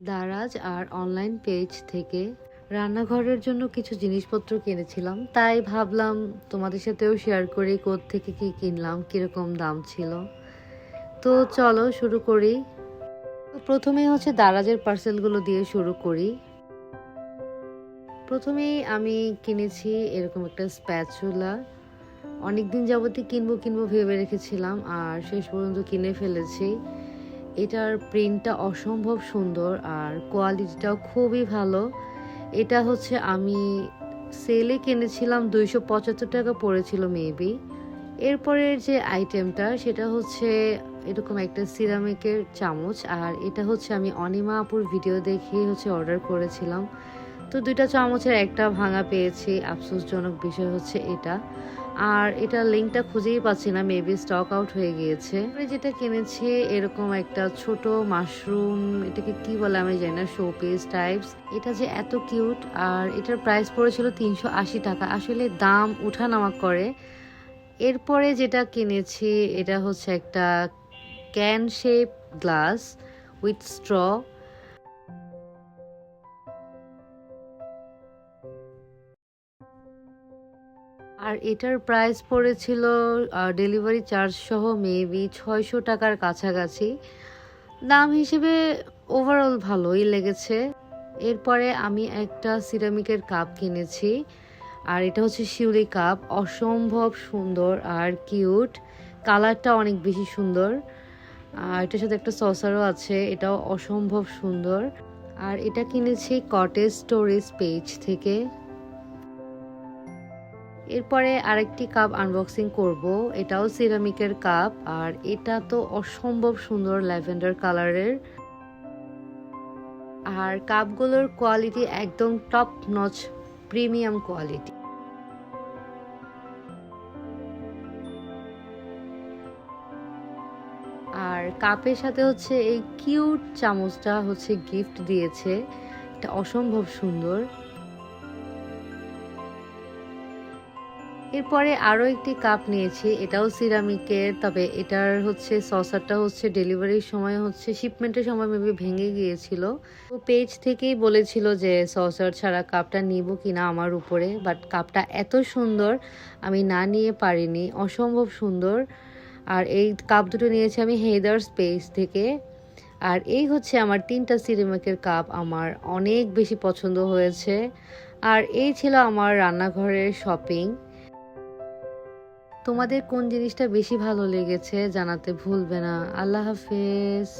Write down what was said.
দারাজ আর online page থেকে রান্নাঘরের জন্য কিছু জিনিসপত্র কিনেছিলাম। তাই ভাবলাম তোমাদের সাথেও শেয়ার করি থেকে কি কিনলাম, কীরকম দাম ছিল। তো চলো শুরু করি। তো প্রথমেই হচ্ছে দারাজের পার্সেলগুলো দিয়ে শুরু করি। প্রথমেই আমি কিনেছি এরকম একটা স্প্যাচুলা অনেকদিন যাবতই কিনবো কিনবো ভেবে রেখেছিলাম, আর শেষ পর্যন্ত কিনে ফেলেছি। এটার প্রিন্টটা অসম্ভব সুন্দর আর কোয়ালিটিটাও খুবই ভালো। এটা হচ্ছে আমি সেলে কিনেছিলাম দুইশো পঁচাত্তর টাকা পড়েছিল মেবি এরপরের যে আইটেমটা সেটা হচ্ছে এরকম একটা সিরামিকের চামচ আর এটা হচ্ছে আমি অনিমা আপুর ভিডিও দেখে হচ্ছে অর্ডার করেছিলাম। তো দুইটা চামচের একটা ভাঙা পেয়েছি। আফসোসজনক বিষয় হচ্ছে এটা। আর এটা লিঙ্কটা খুঁজেই পাচ্ছি না মেবি স্টক আউট হয়ে গিয়েছে। যেটা কিনেছি এরকম একটা ছোট মাশরুম এটাকে কি বলে আমি জানি না শোপিস টাইপস এটা যে এত কিউট আর এটার প্রাইস পড়েছিল তিনশো আশি টাকা। আসলে দাম উঠানামা করে। এরপরে যেটা কিনেছি, এটা হচ্ছে একটা can shape glass with straw আর এটার প্রাইস পড়েছিল ডেলিভারি চার্জ সহ মেবি ছয়শো টাকার কাছাকাছি। দাম হিসেবে ওভারঅল ভালোই লেগেছে। এরপরে আমি একটা সিরামিকের কাপ কিনেছি, আর এটা হচ্ছে শিউলি কাপ অসম্ভব সুন্দর আর কিউট কালারটা অনেক বেশি সুন্দর। আর এটার সাথে একটা সসারও আছে, এটাও অসম্ভব সুন্দর। আর এটা কিনেছি কটেজ স্টোরেজ পেজ থেকে। এরপরে আরেকটি কাপ আনবক্সিং করব। এটাও সিরামিকের কাপ আর এটা তো অসম্ভব সুন্দর ল্যাভেন্ডার কালারের। আর কাপগুলোর কোয়ালিটি একদম টপ নচ প্রিমিয়াম কোয়ালিটি আর কাপের সাথে হচ্ছে এই কিউট চামচটা হচ্ছে গিফট দিয়েছে। এটা অসম্ভব সুন্দর। এরপরে আরও একটি কাপ নিয়েছি, এটাও সিরামিকের, তবে এটার হচ্ছে সসারটা হচ্ছে ডেলিভারির সময় হচ্ছে শিপমেন্টের সময় মেবি ভেঙে গিয়েছিল। তো পেজ থেকেই বলেছিল যে সসার ছাড়া কাপটা নিব কিনা আমার উপরে বাট কাপটা এত সুন্দর, আমি না নিয়ে পারিনি, অসম্ভব সুন্দর। আর এই কাপ দুটো নিয়েছি আমি হেদার্স পেজ থেকে। আর এই হচ্ছে আমার তিনটা সিরামিকের কাপ, আমার অনেক বেশি পছন্দ হয়েছে। আর এই ছিল আমার রান্নাঘরের শপিং তোমাদের কোন জিনিসটা বেশি ভালো লেগেছে জানাতে ভুলবে না। আল্লাহ হাফেজ।